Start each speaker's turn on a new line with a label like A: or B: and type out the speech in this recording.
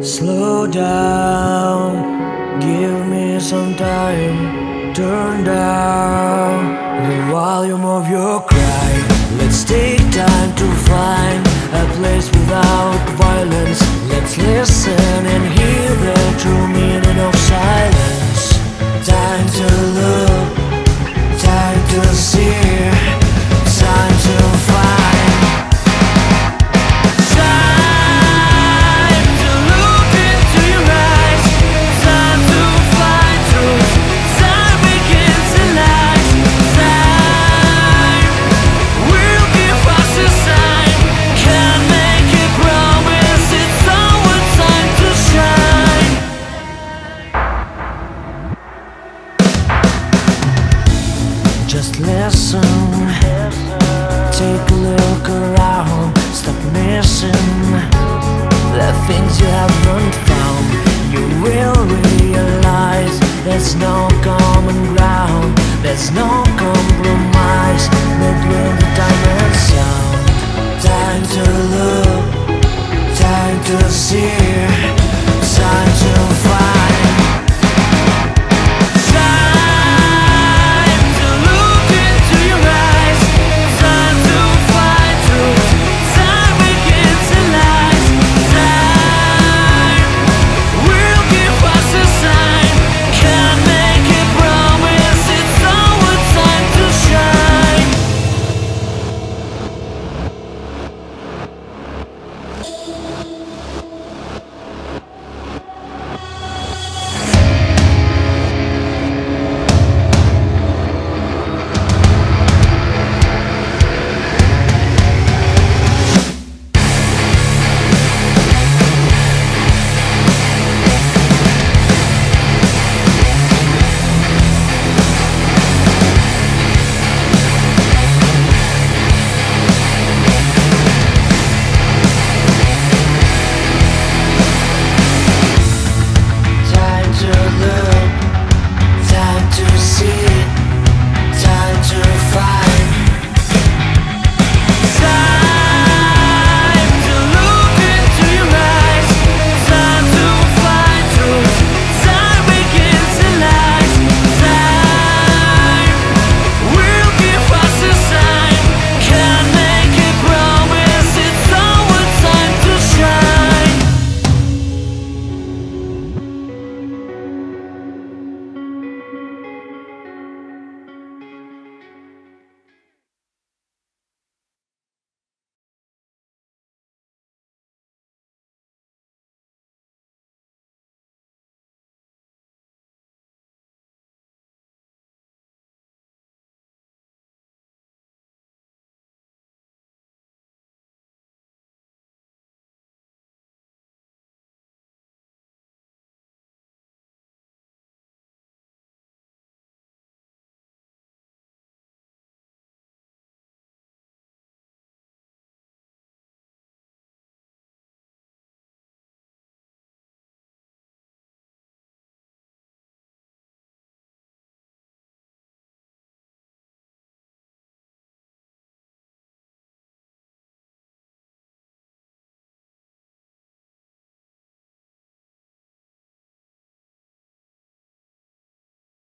A: Slow down, give me some time. Turn down the volume of your cry. Let's take time to find a place without violence. Let's listen and hear Just listen, take a look around, stop missing the things you haven't found. You will realize there's no common ground, there's no compromise between the time sound. Time to